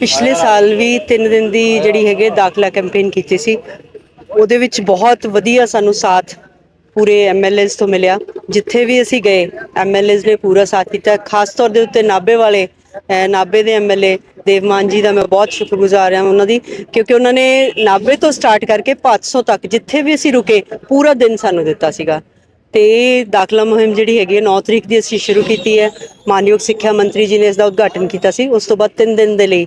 ਪਿਛਲੇ ਸਾਲ ਵੀ 3 ਦਿਨ ਦੀ ਜਿਹੜੀ ਹੈਗੇ ਦਾਖਲਾ ਕੈਂਪੇਨ ਕੀਤੀ ਸੀ, ਉਹਦੇ ਵਿੱਚ ਬਹੁਤ ਵਧੀਆ ਸਾਨੂੰ ਸਾਥ ਪੂਰੇ ਐਮਐਲਏਸ ਤੋਂ ਮਿਲਿਆ। ਜਿੱਥੇ ਵੀ ਅਸੀਂ ਗਏ ਐਮਐਲਏਸ ਨੇ ਪੂਰਾ ਸਾਥ ਦਿੱਤਾ। ਖਾਸ ਤੌਰ ਦੇ ਉੱਤੇ ਨਾਬੇ ਵਾਲੇ, ਅਹ ਨਾਭੇ ਦੇ ਐਮਐਲਏ ਦੇਵਮਾਨ ਜੀ ਦਾ ਮੈਂ ਬਹੁਤ ਸ਼ੁਕਰਗੁਜ਼ਾਰ ਹਾਂ ਉਹਨਾਂ ਦੀ, ਕਿਉਂਕਿ ਉਹਨਾਂ ਨੇ ਨਾਭੇ ਤੋਂ ਸਟਾਰਟ ਕਰਕੇ 500 ਤੱਕ ਜਿੱਥੇ ਵੀ ਅਸੀਂ ਰੁਕੇ, ਪੂਰਾ ਦਿਨ ਸਾਨੂੰ ਦਿੱਤਾ ਸੀਗਾ। ਤੇ ਦਾਖਲਾ ਮੁਹਿੰਮ ਜਿਹੜੀ ਹੈਗੀ ਹੈ 9 ਤਰੀਕ ਦੀ ਅਸੀਂ ਸ਼ੁਰੂ ਕੀਤੀ ਹੈ। ਮਾਨਯੋਗ ਸਿੱਖਿਆ ਮੰਤਰੀ ਜੀ ਨੇ ਇਸ ਦਾ ਉਦਘਾਟਨ ਕੀਤਾ ਸੀ। ਉਸ ਤੋਂ ਬਾਅਦ 3 ਦਿਨ ਦੇ ਲਈ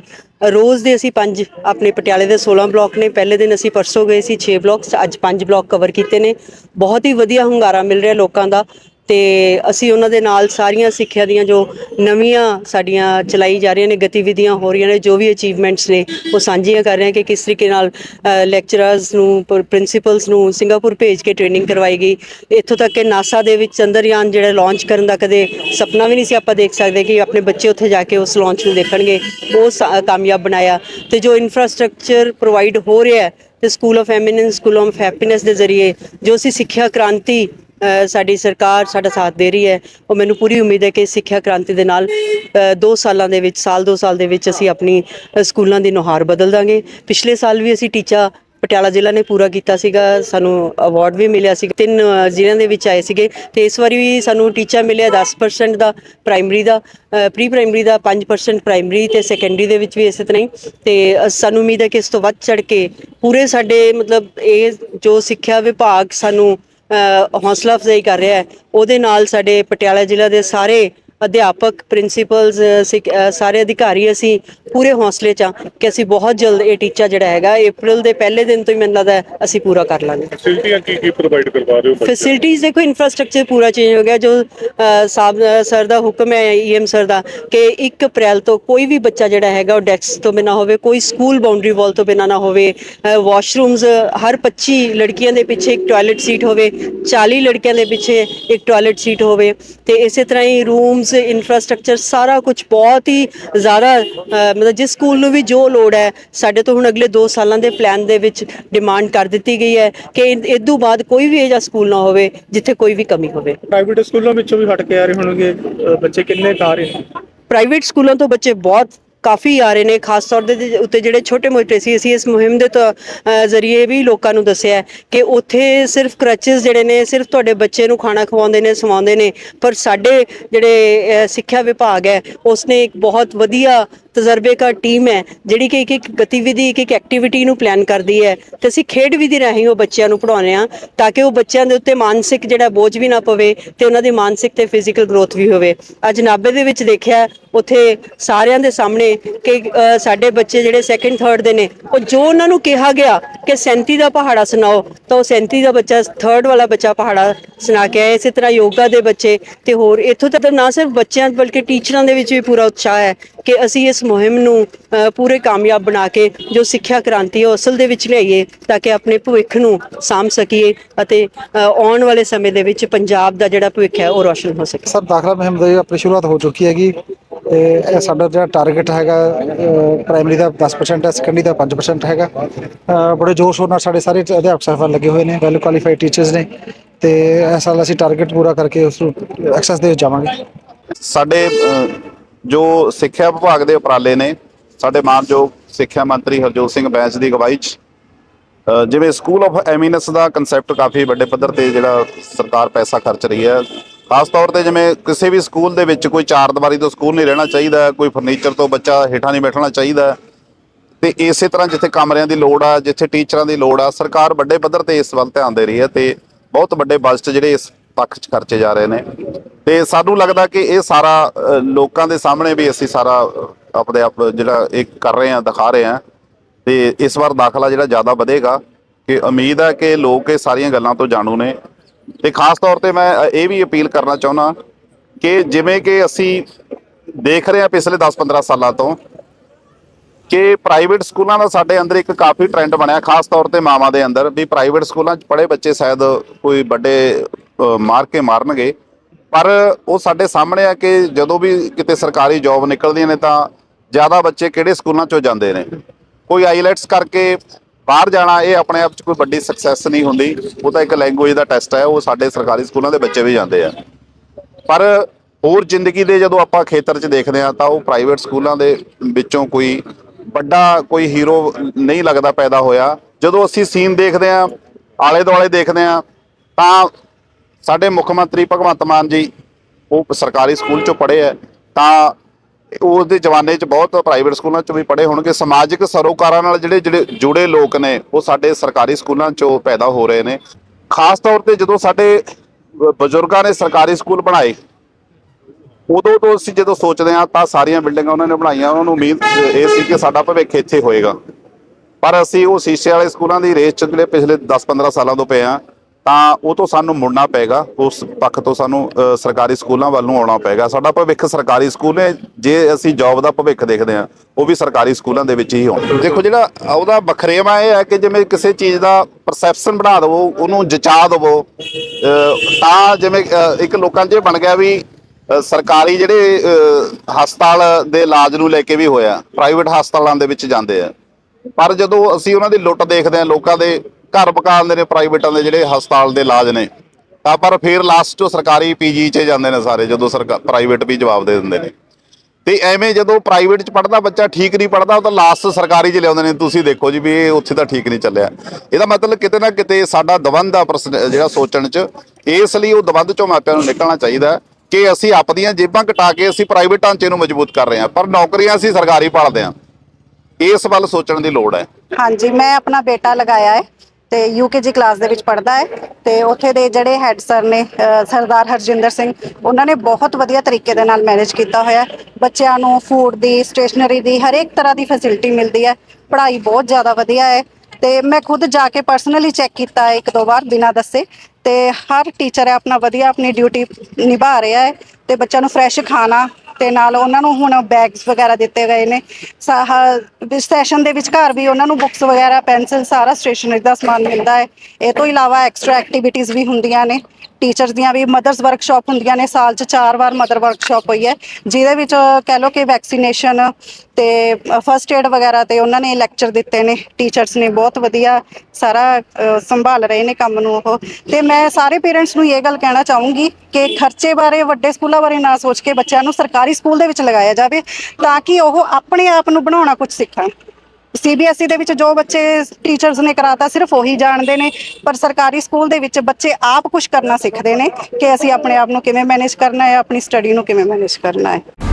ਰੋਜ਼ ਦੇ ਅਸੀਂ ਪੰਜ ਆਪਣੇ ਪਟਿਆਲੇ ਦੇ 16 ਬਲਾਕ ਨੇ। ਪਹਿਲੇ ਦਿਨ ਅਸੀਂ ਪਰਸੋਂ ਗਏ ਸੀ 6 ਬਲਾਕਸ, ਅੱਜ ਪੰਜ ਬਲਾਕ ਕਵਰ ਕੀਤੇ ਨੇ। ਬਹੁਤ ਹੀ ਵਧੀਆ ਹੁੰਗਾਰਾ ਮਿਲ ਰਿਹਾ ਲੋਕਾਂ ਦਾ। ਤੇ ਅਸੀਂ ਉਹਨਾਂ ਦੇ ਨਾਲ ਸਾਰੀਆਂ ਸਿੱਖਿਆ ਦੀਆਂ ਜੋ ਨਵੀਆਂ ਸਾਡੀਆਂ ਚਲਾਈ ਜਾ ਰਹੀਆਂ ਨੇ, ਗਤੀਵਿਧੀਆਂ ਹੋ ਰਹੀਆਂ ਨੇ, ਜੋ ਵੀ ਅਚੀਵਮੈਂਟਸ ਨੇ, ਉਹ ਸਾਂਝੀਆਂ ਕਰ ਰਹੇ ਹਾਂ ਕਿ ਕਿਸ ਤਰੀਕੇ ਨਾਲ ਲੈਕਚਰਰਸ ਨੂੰ ਪ੍ਰਿੰਸੀਪਲਸ ਨੂੰ ਸਿੰਗਾਪੁਰ ਭੇਜ ਕੇ ਟ੍ਰੇਨਿੰਗ ਕਰਵਾਈ ਗਈ ਇੱਥੋਂ ਤੱਕ ਕਿ ਨਾਸਾ ਦੇ ਵਿੱਚ ਚੰਦਰਯਾਨ ਜਿਹੜਾ ਲਾਂਚ ਕਰਨ ਦਾ ਕਦੇ ਸੁਪਨਾ ਵੀ ਨਹੀਂ ਸੀ ਆਪਾਂ ਦੇਖ ਸਕਦੇ ਕਿ ਆਪਣੇ ਬੱਚੇ ਉੱਥੇ ਜਾ ਕੇ ਉਸ ਲਾਂਚ ਨੂੰ ਦੇਖਣਗੇ। ਉਹ ਕਾਮਯਾਬ ਬਣਾਇਆ ਤੇ ਜੋ ਇਨਫਰਾਸਟ੍ਰਕਚਰ ਪ੍ਰੋਵਾਈਡ ਹੋ ਰਿਹਾ ਹੈ, ਤੇ school of eminence school of happiness ਦੇ ਜ਼ਰੀਏ, ਜੋ ਅਸੀਂ ਸਿੱਖਿਆ ਕ੍ਰਾਂਤੀ ਸਾਡੀ ਸਰਕਾਰ ਸਾਡਾ ਸਾਥ ਦੇ ਰਹੀ ਹੈ। ਉਹ ਮੈਨੂੰ ਪੂਰੀ ਉਮੀਦ ਹੈ ਕਿ ਸਿੱਖਿਆ ਕ੍ਰਾਂਤੀ ਦੇ ਨਾਲ 2 ਸਾਲਾਂ ਦੇ ਵਿੱਚ, ਸਾਲ 2 ਸਾਲ ਦੇ ਵਿੱਚ ਅਸੀਂ ਆਪਣੀ ਸਕੂਲਾਂ ਦੀ ਨੁਹਾਰ ਬਦਲ ਦਾਂਗੇ। ਪਿਛਲੇ ਸਾਲ ਵੀ ਅਸੀਂ ਟੀਚਾ ਪਟਿਆਲਾ ਜ਼ਿਲ੍ਹਾ ਨੇ ਪੂਰਾ ਕੀਤਾ ਸੀਗਾ। ਸਾਨੂੰ ਅਵਾਰਡ ਵੀ ਮਿਲਿਆ ਸੀ ਤਿੰਨ ਜ਼ਿਲ੍ਹਿਆਂ ਦੇ ਵਿੱਚ ਆਏ ਸੀਗੇ। ਤੇ ਇਸ ਵਾਰੀ ਵੀ ਸਾਨੂੰ ਟੀਚਾ ਮਿਲਿਆ 10% ਦਾ ਪ੍ਰਾਇਮਰੀ ਦਾ ਪ੍ਰੀ ਪ੍ਰਾਇਮਰੀ ਦਾ 5% ਪ੍ਰਾਇਮਰੀ ਤੇ ਸੈਕੰਡਰੀ ਦੇ ਵਿੱਚ ਵੀ ਇਸੇ ਤਰ੍ਹਾਂ ਹੀ। ਤੇ ਸਾਨੂੰ ਉਮੀਦ ਹੈ ਕਿ ਇਸ ਤੋਂ ਵੱਧ ਚੜ ਕੇ ਪੂਰੇ ਸਾਡੇ ਮਤਲਬ ਇਹ ਜੋ ਸਿੱਖਿਆ ਵਿਭਾਗ ਸਾਨੂੰ ਹੌਸਲਾ ਅਫਜ਼ਾਈ ਕਰ ਰਿਹਾ ਹੈ। ਉਹਦੇ ਨਾਲ ਸਾਡੇ ਪਟਿਆਲਾ ਜ਼ਿਲ੍ਹਾ ਦੇ ਸਾਰੇ ਅਧਿਆਪਕ ਪ੍ਰਿੰਸੀਪਲਸ ਸਾਰੇ ਅਧਿਕਾਰੀ ਅਸੀਂ ਪੂਰੇ ਹੌਸਲੇ 'ਚ ਹਾਂ ਕਿ ਅਸੀਂ ਬਹੁਤ ਜਲਦ ਇਹ ਟੀਚਾ ਜਿਹੜਾ ਹੈਗਾ April ਦੇ ਪਹਿਲੇ ਦਿਨ ਤੋਂ ਹੀ ਮੈਨੂੰ ਲੱਗਦਾ ਅਸੀਂ ਪੂਰਾ ਕਰ ਲਾਂਗੇ ਫੈਸਿਲਿਟੀਆਂ ਕੀ ਕੀ ਪ੍ਰੋਵਾਈਡ ਕਰਵਾ ਰਹੇ ਹੋ? ਫੈਸਿਲਿਟੀਜ਼ ਦੇਖੋ ਇਨਫਰਾਸਟ੍ਰਕਚਰ ਪੂਰਾ ਚੇਂਜ ਹੋ ਗਿਆ ਜੋ ਸਾਹਿਬ ਸਰ ਦਾ ਹੁਕਮ ਹੈ ਈਐਮ ਸਰ ਦਾ ਕਿ 1 ਅਪ੍ਰੈਲ ਤੋਂ ਕੋਈ ਵੀ ਬੱਚਾ ਜਿਹੜਾ ਹੈਗਾ ਉਹ ਡੈਸਕ ਤੋਂ ਬਿਨਾ ਹੋਵੇ ਕੋਈ ਸਕੂਲ ਬਾਉਂਡਰੀ ਵਾਲ ਤੋਂ ਬਿਨਾ ਨਾ ਹੋਵੇ ਵਾਸ਼ਰੂਮਸ ਹਰ 25 ਲੜਕੀਆਂ ਦੇ ਪਿੱਛੇ ਇੱਕ ਟਾਇਲਟ ਸੀਟ ਹੋਵੇ 40 ਲੜਕਿਆਂ ਦੇ ਪਿੱਛੇ ਇੱਕ ਟਾਇਲਟ ਸੀਟ ਹੋਵੇ ਤੇ ਇਸੇ ਤਰ੍ਹਾਂ ਹੀ ਰੂਮਸ ਇਨਫਰਾਸਟ੍ਰਕਚਰ ਸਾਰਾ ਕੁਝ ਬਹੁਤ ਹੀ ਜ਼ਿਆਦਾ ਮਤਲਬ ਜਿਸ ਸਕੂਲ ਨੂੰ ਵੀ ਜੋ ਲੋੜ ਹੈ ਸਾਡੇ ਤੋਂ ਹੁਣ ਅਗਲੇ 2 ਸਾਲਾਂ ਦੇ ਪਲਾਨ ਦੇ ਵਿੱਚ ਡਿਮਾਂਡ ਕਰ ਦਿੱਤੀ ਗਈ ਹੈ ਕਿ ਤੋਂ ਬਾਅਦ ਕੋਈ ਵੀ ਇਹ ਜਿਹਾ ਸਕੂਲ ਨਾ ਹੋਵੇ ਜਿੱਥੇ ਕੋਈ ਵੀ ਕਮੀ ਹੋਵੇ। ਪ੍ਰਾਈਵੇਟ ਸਕੂਲਾਂ ਵਿੱਚੋਂ ਵੀ ਹਟ ਕੇ ਆ ਰਹੇ ਹੋਣਗੇ ਬੱਚੇ ਕਿੰਨੇ ਆ ਰਹੇ ਪ੍ਰਾਈਵੇਟ ਸਕੂਲਾਂ ਤੋਂ ਬੱਚੇ ਬਹੁਤ ਕਾਫੀ ਆ ਰਹੇ ਨੇ, ਖਾਸ ਤੌਰ ਦੇ ਉੱਤੇ ਜਿਹੜੇ ਛੋਟੇ ਮੋਟੇ ਸੀ, ਅਸੀਂ ਇਸ ਮੁਹਿੰਮ ਦੇ ਤੋਂ ਜ਼ਰੀਏ ਵੀ ਲੋਕਾਂ ਨੂੰ ਦੱਸਿਆ ਕਿ ਉੱਥੇ ਸਿਰਫ ਕਰਚਸ ਜਿਹੜੇ ਨੇ, ਸਿਰਫ ਤੁਹਾਡੇ ਬੱਚੇ ਨੂੰ ਖਾਣਾ ਖਵਾਉਂਦੇ ਨੇ, ਸਵਾਉਂਦੇ ਨੇ, ਪਰ ਸਾਡੇ ਜਿਹੜੇ ਸਿੱਖਿਆ ਵਿਭਾਗ ਹੈ, ਉਸਨੇ ਇੱਕ ਬਹੁਤ ਵਧੀਆ ਤਜਰਬੇਕਾਰ ਟੀਮ ਹੈ, ਜਿਹੜੀ ਕਿ ਇੱਕ ਇੱਕ ਗਤੀਵਿਧੀ, ਇੱਕ ਇੱਕ ਐਕਟੀਵਿਟੀ ਨੂੰ ਪਲਾਨ ਕਰਦੀ ਹੈ ਤੇ ਅਸੀਂ ਖੇਡ ਵਿਧੀ ਰਾਹੀਂ ਉਹ ਬੱਚਿਆਂ ਨੂੰ ਪੜਾਉਂਦੇ ਆ ਤਾਂ ਕਿ ਉਹ ਬੱਚਿਆਂ ਦੇ ਉੱਤੇ ਮਾਨਸਿਕ ਜਿਹੜਾ ਬੋਝ ਵੀ ਨਾ ਪਵੇ ਤੇ ਉਹਨਾਂ ਦੀ ਮਾਨਸਿਕ ਤੇ ਫਿਜ਼ੀਕਲ ਗਰੋਥ ਵੀ ਹੋਵੇ। ਅੱਜ ਨਾਭੇ ਦੇ ਵਿੱਚ ਦੇਖਿਆ, ਉੱਥੇ ਸਾਰਿਆਂ ਦੇ ਸਾਹਮਣੇ ਕਿ ਸਾਡੇ ਬੱਚੇ ਜਿਹੜੇ ਸੈਕੰਡ ਥਰਡ ਦੇ ਨੇ, ਉਹ ਜੋ ਉਹਨਾਂ ਨੂੰ ਕਿਹਾ ਗਿਆ ਕਿ 37 ਦਾ ਪਹਾੜਾ ਸੁਣਾਓ, ਤਾਂ ਉਹ 37 ਦਾ ਬੱਚਾ ਥਰਡ ਵਾਲਾ ਬੱਚਾ ਪਹਾੜਾ ਸੁਣਾ ਕੇ ਆਇਆ। ਇਸੇ ਤਰ੍ਹਾਂ ਯੋਗਾ ਦੇ ਬੱਚੇ ਤੇ ਹੋਰ, ਇੱਥੋਂ ਤੱਕ ਨਾ ਸਿਰਫ ਬੱਚਿਆਂ, ਬਲਕਿ ਟੀਚਰਾਂ ਦੇ ਵਿੱਚ ਵੀ ਪੂਰਾ ਉਤਸ਼ਾਹ ਹੈ ਕਿ ਅਸੀਂ ਇਸ ਮੁਹਿੰਮ ਨੂੰ ਪੂਰੇ ਕਾਮਯਾਬ ਬਣਾ ਕੇ ਜੋ ਸਿੱਖਿਆ ਕ੍ਰਾਂਤੀ ਹੈ ਉਹ ਅਸਲ ਦੇ ਵਿੱਚ ਲਿਆਈਏ ਤਾਂ ਕਿ ਆਪਣੇ ਭਵਿੱਖ ਨੂੰ ਸਾਂਭ ਸਕੀਏ ਅਤੇ ਆਉਣ ਵਾਲੇ ਸਮੇਂ ਦੇ ਵਿੱਚ ਪੰਜਾਬ ਦਾ ਜਿਹੜਾ ਭਵਿੱਖ ਹੈ ਉਹ ਰੋਸ਼ਨ ਹੋ ਸਕੇ। ਸਰ ਦਾਖਲਾ ਮੁਹਿੰਮ ਦੀ ਆਪਣੀ ਸ਼ੁਰੂਆਤ ਹੋ ਚੁੱਕੀ ਹੈਗੀ ਤੇ ਇਹ ਸਾਡਾ ਜਿਹੜਾ ਟਾਰਗੇਟ ਹੈਗਾ ਪ੍ਰਾਇਮਰੀ ਦਾ 10% ਹੈ ਸੈਕੰਡਰੀ ਦਾ 5% ਹੈਗਾ। ਬੜੇ ਜੋਰ ਸ਼ੋਰ ਨਾਲ ਸਾਡੇ ਸਾਰੇ ਅਧਿਆਪਕ ਸਾਹਿਬਾਨ ਲੱਗੇ ਹੋਏ ਨੇ ਵੈਲ ਕੁਆਲੀਫਾਈਡ ਟੀਚਰਸ ਨੇ ਤੇ ਇਸ ਸਾਲ ਅਸੀਂ ਟਾਰਗੇਟ ਪੂਰਾ ਕਰਕੇ ਉਸ ਨੂੰ ਐਕਸੈਸ ਦੇ ਜਾਵਾਂਗੇ। ਸਾਡੇ ਜੋ ਸਿੱਖਿਆ ਵਿਭਾਗ ਦੇ ਉਪਰਾਲੇ ਨੇ, ਸਾਡੇ ਮਾਨਯੋਗ ਸਿੱਖਿਆ ਮੰਤਰੀ ਹਰਜੋਤ ਸਿੰਘ ਬੈਂਸ ਦੀ ਅਗਵਾਈ 'ਚ ਜਿਵੇਂ ਸਕੂਲ ਆਫ ਐਮੀਨੈਂਸ ਦਾ ਕਨਸੈਪਟ ਕਾਫੀ ਵੱਡੇ ਪੱਧਰ ਤੇ ਜਿਹੜਾ ਸਰਕਾਰ ਪੈਸਾ ਖਰਚ ਰਹੀ ਹੈ, ਖਾਸ ਤੌਰ ਤੇ ਜਿਵੇਂ ਕਿਸੇ ਵੀ ਸਕੂਲ ਦੇ ਵਿੱਚ ਕੋਈ ਚਾਰ ਦੀਵਾਰੀ ਤੋਂ ਸਕੂਲ ਨਹੀਂ ਰਹਿਣਾ ਚਾਹੀਦਾ, ਕੋਈ ਫਰਨੀਚਰ ਤੋਂ ਬੱਚਾ ਹੇਠਾਂ ਨਹੀਂ ਬੈਠਣਾ ਚਾਹੀਦਾ, ਤੇ ਇਸੇ ਤਰ੍ਹਾਂ ਜਿੱਥੇ ਕਮਰਿਆਂ ਦੀ ਲੋੜ ਆ, ਜਿੱਥੇ ਟੀਚਰਾਂ ਦੀ ਲੋੜ ਆ, ਸਰਕਾਰ ਵੱਡੇ ਪੱਧਰ ਤੇ ਇਸ ਵੱਲ ਧਿਆਨ ਦੇ ਰਹੀ ਹੈ ਤੇ ਬਹੁਤ ਵੱਡੇ ਬਜਟ ਜਿਹੜੇ ਇਸ ਪੱਖ 'ਚ ਖਰਚੇ ਜਾ ਰਹੇ ਨੇ। ਤੇ ਸਾਨੂੰ ਲੱਗਦਾ ਕਿ ਇਹ ਸਾਰਾ ਲੋਕਾਂ ਦੇ ਸਾਹਮਣੇ ਵੀ ਅਸੀਂ ਸਾਰਾ ਆਪਣੇ ਆਪ ਜਿਹੜਾ ਇਹ ਕਰ ਰਹੇ ਹਾਂ, ਦਿਖਾ ਰਹੇ ਹਾਂ। ਤੇ ਇਸ ਵਾਰ ਦਾਖਲਾ ਜਿਹੜਾ ਜ਼ਿਆਦਾ ਵਧੇਗਾ ਕਿ ਉਮੀਦ ਹੈ ਕਿ ਲੋਕ ਇਹ ਸਾਰੀਆਂ ਗੱਲਾਂ ਤੋਂ ਜਾਣੂ ਨੇ। ਤੇ ਖਾਸ ਤੌਰ ਤੇ ਮੈਂ ਇਹ ਵੀ ਅਪੀਲ ਕਰਨਾ ਚਾਹੁੰਦਾ ਕਿ ਜਿਵੇਂ ਕਿ ਅਸੀਂ ਦੇਖ ਰਹੇ ਹਾਂ ਪਿਛਲੇ 10-15 ਸਾਲਾਂ ਤੋਂ ਕਿ ਪ੍ਰਾਈਵੇਟ ਸਕੂਲਾਂ ਦਾ ਸਾਡੇ ਅੰਦਰ ਇੱਕ ਕਾਫੀ ਟ੍ਰੈਂਡ ਬਣਿਆ, ਖਾਸ ਤੌਰ ਤੇ ਮਾਵਾਂ ਦੇ ਅੰਦਰ, ਵੀ ਪ੍ਰਾਈਵੇਟ ਸਕੂਲਾਂ 'ਚ ਪੜ੍ਹੇ ਬੱਚੇ ਸ਼ਾਇਦ ਕੋਈ ਵੱਡੇ ਮਾਰ ਕੇ ਮਾਰਨਗੇ। ਪਰ ਉਹ ਸਾਡੇ ਸਾਹਮਣੇ ਆ ਕਿ ਜਦੋਂ ਵੀ ਕਿਤੇ ਸਰਕਾਰੀ ਜੌਬ ਨਿਕਲਦੀਆਂ ਨੇ ਤਾਂ ਜ਼ਿਆਦਾ ਬੱਚੇ ਕਿਹੜੇ ਸਕੂਲਾਂ 'ਚੋਂ ਜਾਂਦੇ ਨੇ? ਕੋਈ ਆਈਲੈਟਸ ਕਰਕੇ ਬਾਹਰ ਜਾਣਾ, ਇਹ ਆਪਣੇ ਆਪ 'ਚ ਕੋਈ ਵੱਡੀ ਸਕਸੈਸ ਨਹੀਂ ਹੁੰਦੀ। ਉਹ ਤਾਂ ਇੱਕ ਲੈਂਗੁਏਜ ਦਾ ਟੈਸਟ ਹੈ, ਉਹ ਸਾਡੇ ਸਰਕਾਰੀ ਸਕੂਲਾਂ ਦੇ ਬੱਚੇ ਵੀ ਜਾਂਦੇ ਆ। ਪਰ ਹੋਰ ਜ਼ਿੰਦਗੀ ਦੇ ਜਦੋਂ ਆਪਾਂ ਖੇਤਰ 'ਚ ਦੇਖਦੇ ਆ ਤਾਂ ਉਹ ਪ੍ਰਾਈਵੇਟ ਸਕੂਲਾਂ ਦੇ ਵਿੱਚੋਂ ਕੋਈ ਵੱਡਾ ਕੋਈ ਹੀਰੋ ਨਹੀਂ ਲੱਗਦਾ ਪੈਦਾ ਹੋਇਆ। ਜਦੋਂ ਅਸੀਂ ਸੀਨ ਦੇਖਦੇ ਆ ਆਲੇ ਦੁਆਲੇ ਦੇਖਦੇ ਆ ਤਾਂ ਸਾਡੇ ਮੁੱਖ ਮੰਤਰੀ ਭਗਵੰਤ ਮਾਨ ਜੀ, ਉਹ ਸਰਕਾਰੀ ਸਕੂਲ ਚੋਂ ਪੜ੍ਹੇ ਆ ਤਾਂ ਉਸ ਦੇ ਜਵਾਨੇ 'ਚ ਬਹੁਤ ਪ੍ਰਾਈਵੇਟ ਸਕੂਲਾਂ 'ਚ ਵੀ ਪੜ੍ਹੇ ਹੋਣਗੇ। ਸਮਾਜਿਕ ਸਰੋਕਾਰਾਂ ਨਾਲ ਜਿਹੜੇ ਜਿਹੜੇ ਜੁੜੇ ਲੋਕ ਨੇ, ਉਹ ਸਾਡੇ ਸਰਕਾਰੀ ਸਕੂਲਾਂ 'ਚੋਂ ਪੈਦਾ ਹੋ ਰਹੇ ਨੇ। ਖਾਸ ਤੌਰ ਤੇ ਜਦੋਂ ਸਾਡੇ ਬਜ਼ੁਰਗਾਂ ਨੇ ਸਰਕਾਰੀ ਸਕੂਲ ਬਣਾਏ, ਉਦੋਂ ਤੋਂ ਅਸੀਂ ਜਦੋਂ ਸੋਚਦੇ ਹਾਂ, ਤਾਂ ਸਾਰੀਆਂ ਬਿਲਡਿੰਗਾਂ ਉਹਨਾਂ ਨੇ ਬਣਾਈਆਂ, ਉਹਨਾਂ ਨੂੰ ਉਮੀਦ ਇਹ ਸੀ ਕਿ ਸਾਡਾ ਭਵਿੱਖ ਇੱਥੇ ਹੋਏਗਾ। ਪਰ ਅਸੀਂ ਉਹ ਸ਼ੀਸ਼ੇ ਵਾਲੇ ਸਕੂਲਾਂ ਦੀ ਰੇਸ ਚ ਜਿਹੜੇ ਪਿਛਲੇ 10-15 ਸਾਲਾਂ ਤੋਂ ਪਏ ਆ ਤਾਂ ਉਹ ਤੋਂ ਸਾਨੂੰ ਮੁੜਨਾ ਪਏਗਾ। ਉਸ ਪੱਖ ਤੋਂ ਸਾਨੂੰ ਸਰਕਾਰੀ ਸਕੂਲਾਂ ਵੱਲ ਨੂੰ ਆਉਣਾ ਪਏਗਾ। ਸਾਡਾ ਭਵਿੱਖ ਸਰਕਾਰੀ ਸਕੂਲ ਹੈ ਜੇ ਅਸੀਂ ਜੌਬ ਦਾ ਭਵਿੱਖ ਦੇਖਦੇ ਹਾਂ, ਉਹ ਵੀ ਸਰਕਾਰੀ ਸਕੂਲਾਂ ਦੇ ਵਿੱਚ ਹੀ ਹੋਣਾ। ਦੇਖੋ ਜਿਹੜਾ ਉਹਦਾ ਵੱਖਰੇਵਾ ਇਹ ਹੈ ਕਿ ਜਿਵੇਂ ਕਿਸੇ ਚੀਜ਼ ਦਾ ਪਰਸੈਪਸ਼ਨ ਬਣਾ ਦਵੋ, ਉਹਨੂੰ ਜਚਾ ਦਵੋ ਤਾਂ ਜਿਵੇਂ ਇੱਕ ਲੋਕਾਂ 'ਚ ਇਹ ਬਣ ਗਿਆ ਵੀ ਸਰਕਾਰੀ ਜਿਹੜੇ ਹਸਪਤਾਲ ਦੇ ਇਲਾਜ ਨੂੰ ਲੈ ਕੇ ਵੀ ਹੋਇਆ ਪ੍ਰਾਈਵੇਟ ਹਸਪਤਾਲਾਂ ਦੇ ਵਿੱਚ ਜਾਂਦੇ ਆ। ਪਰ ਜਦੋਂ ਅਸੀਂ ਉਹਨਾਂ ਦੀ ਲੁੱਟ ਦੇਖਦੇ ਹਾਂ, ਲੋਕਾਂ ਦੇ ਘਰ ਪਕਾਉਂਦੇ ਨੇ ਪ੍ਰਾਈਵੇਟਾਂ ਦੇ ਜਿਹੜੇ ਹਸਪਤਾਲ ਦੇ ਇਲਾਜ ਨੇ, ਤਾਂ ਪਰ ਫਿਰ ਲਾਸਟ ਤੋਂ ਸਰਕਾਰੀ ਪੀਜੀ 'ਚ ਜਾਂਦੇ ਨੇ ਸਾਰੇ, ਜਦੋਂ ਸਰਕਾਰ ਪ੍ਰਾਈਵੇਟ ਵੀ ਜਵਾਬ ਦੇ ਦਿੰਦੇ ਨੇ। ਤੇ ਐਵੇਂ ਜਦੋਂ ਪ੍ਰਾਈਵੇਟ 'ਚ ਪੜਦਾ ਬੱਚਾ ਠੀਕ ਨਹੀਂ ਪੜਦਾ ਉਹ ਤਾਂ ਲਾਸਟ ਸਰਕਾਰੀ 'ਚ ਲਿਆਉਂਦੇ ਨੇ। ਤੁਸੀਂ ਦੇਖੋ ਜੀ ਵੀ ਇਹ ਉੱਥੇ ਤਾਂ ਠੀਕ ਨਹੀਂ ਚੱਲਿਆ। ਇਹਦਾ ਮਤਲਬ ਕਿਤੇ ਨਾ ਕਿਤੇ ਸਾਡਾ ਦਵੰਦ ਆ ਜਿਹੜਾ ਸੋਚਣ 'ਚ, ਇਸ ਲਈ ਉਹ ਦਵੰਦ 'ਚੋਂ ਮਾਪਿਆਂ ਨੂੰ ਨਿਕਲਣਾ ਚਾਹੀਦਾ ਕਿ ਅਸੀਂ ਆਪਦੀਆਂ ਜੇਬਾਂ ਘਟਾ ਕੇ ਅਸੀਂ ਪ੍ਰਾਈਵੇਟ ਢਾਂਚੇ ਨੂੰ ਮਜ਼ਬੂਤ ਕਰ ਰਹੇ ਹਾਂ। ਪਰ ਨੌਕਰੀਆਂ ਅਸੀਂ ਸਰਕਾਰੀ ਭਾਲਦੇ ਹਾਂ। ਇਸ ਵੱਲ ਸੋਚਣ ਦੀ ਲੋੜ ਹੈ। ਹਾਂਜੀ, ਮੈਂ ਆਪਣਾ ਬੇਟਾ ਲਗਾਇਆ ਹੈ। ਤੇ ਯੂਕੇਜੀ ਕਲਾਸ ਦੇ ਵਿੱਚ ਪੜ੍ਹਦਾ ਹੈ ਤੇ ਉੱਥੇ ਦੇ ਜਿਹੜੇ ਹੈੱਡ ਸਰ ਨੇ ਸਰਦਾਰ ਹਰਜਿੰਦਰ ਸਿੰਘ, ਉਹਨਾਂ ਨੇ ਬਹੁਤ ਵਧੀਆ ਤਰੀਕੇ ਦੇ ਨਾਲ ਮੈਨੇਜ ਕੀਤਾ ਹੋਇਆ ਬੱਚਿਆਂ ਨੂੰ ਫੂਡ ਦੀ ਸਟੇਸ਼ਨਰੀ ਦੀ, ਹਰੇਕ ਤਰ੍ਹਾਂ ਦੀ ਫੈਸਿਲਿਟੀ ਮਿਲਦੀ ਹੈ। ਪੜ੍ਹਾਈ ਬਹੁਤ ਜ਼ਿਆਦਾ ਵਧੀਆ ਹੈ ਤੇ ਮੈਂ ਖੁਦ ਜਾ ਕੇ ਪਰਸਨਲੀ ਚੈੱਕ ਕੀਤਾ ਹੈ ਇੱਕ ਦੋ ਵਾਰ, ਬਿਨਾਂ ਦੱਸੇ। ਤੇ ਹਰ ਟੀਚਰ ਹੈ, ਆਪਣਾ ਵਧੀਆ ਆਪਣੀ ਡਿਊਟੀ ਨਿਭਾ ਰਿਹਾ ਹੈ ਤੇ ਬੱਚਿਆਂ ਨੂੰ ਫਰੈਸ਼ ਖਾਣਾ ਤੇ ਨਾਲ ਉਹਨਾਂ ਨੂੰ ਹੁਣ ਬੈਗਸ ਵਗੈਰਾ ਦਿੱਤੇ ਗਏ ਨੇ। ਸਾਹ ਸੈਸ਼ਨ ਦੇ ਵਿਚਕਾਰ ਵੀ ਉਹਨਾਂ ਨੂੰ ਬੁੱਕਸ ਵਗੈਰਾ ਪੈਨਸਿਲ ਸਾਰਾ ਸਟੇਸ਼ਨਰੀ ਦਾ ਸਮਾਨ ਮਿਲਦਾ ਹੈ। ਇਹ ਤੋਂ ਇਲਾਵਾ ਐਕਸਟਰਾ ਐਕਟੀਵਿਟੀਜ਼ ਵੀ ਹੁੰਦੀਆਂ ਨੇ। ਟੀਚਰਸ ਦੀਆਂ ਵੀ ਮਦਰਸ ਵਰਕਸ਼ਾਪ ਹੁੰਦੀਆਂ ਨੇ। ਸਾਲ 'ਚ ਚਾਰ ਵਾਰ ਮਦਰ ਵਰਕਸ਼ਾਪ ਹੋਈ ਹੈ। ਜਿਹਦੇ ਵਿੱਚ ਕਹਿ ਲਓ ਕਿ ਵੈਕਸੀਨੇਸ਼ਨ ਤੇ ਫਰਸਟ ਏਡ ਵਗੈਰਾ ਤੇ ਉਹਨਾਂ ਨੇ ਲੈਕਚਰ ਦਿੱਤੇ ਨੇ। ਟੀਚਰਸ ਨੇ ਬਹੁਤ ਵਧੀਆ ਸਾਰਾ ਸੰਭਾਲ ਰਹੇ ਨੇ ਕੰਮ ਨੂੰ ਉਹ। ਤੇ ਮੈਂ ਸਾਰੇ ਪੇਰੈਂਟਸ ਨੂੰ ਇਹ ਗੱਲ ਕਹਿਣਾ ਚਾਹੂੰਗੀ ਕਿ ਖਰਚੇ ਬਾਰੇ, ਵੱਡੇ ਸਕੂਲਾਂ ਬਾਰੇ ਨਾ ਸੋਚ ਕੇ ਬੱਚਿਆਂ ਨੂੰ ਸਰਕਾਰੀ ਸਰਕਾਰੀ ਸਕੂਲ ਦੇ ਵਿੱਚ ਲਗਾਇਆ ਜਾਵੇ ਤਾਂ ਕਿ ਉਹ ਆਪਣੇ ਆਪ ਨੂੰ ਬਣਾਉਣਾ ਕੁਝ ਸਿੱਖਣ। ਸੀਬੀਐਸਈ ਦੇ ਵਿੱਚ ਜੋ ਬੱਚੇ ਟੀਚਰਸ ਨੇ ਕਰਾਤਾ ਸਿਰਫ ਉਹੀ ਜਾਣਦੇ ਨੇ, ਪਰ ਸਰਕਾਰੀ ਸਕੂਲ ਦੇ ਵਿੱਚ ਬੱਚੇ ਆਪ ਕੁਝ ਕਰਨਾ ਸਿੱਖਦੇ ਨੇ ਕਿ ਅਸੀਂ ਆਪਣੇ ਆਪ ਨੂੰ ਕਿਵੇਂ ਮੈਨੇਜ ਕਰਨਾ ਹੈ, ਆਪਣੀ ਸਟੱਡੀ ਨੂੰ ਕਿਵੇਂ ਮੈਨੇਜ ਕਰਨਾ ਹੈ।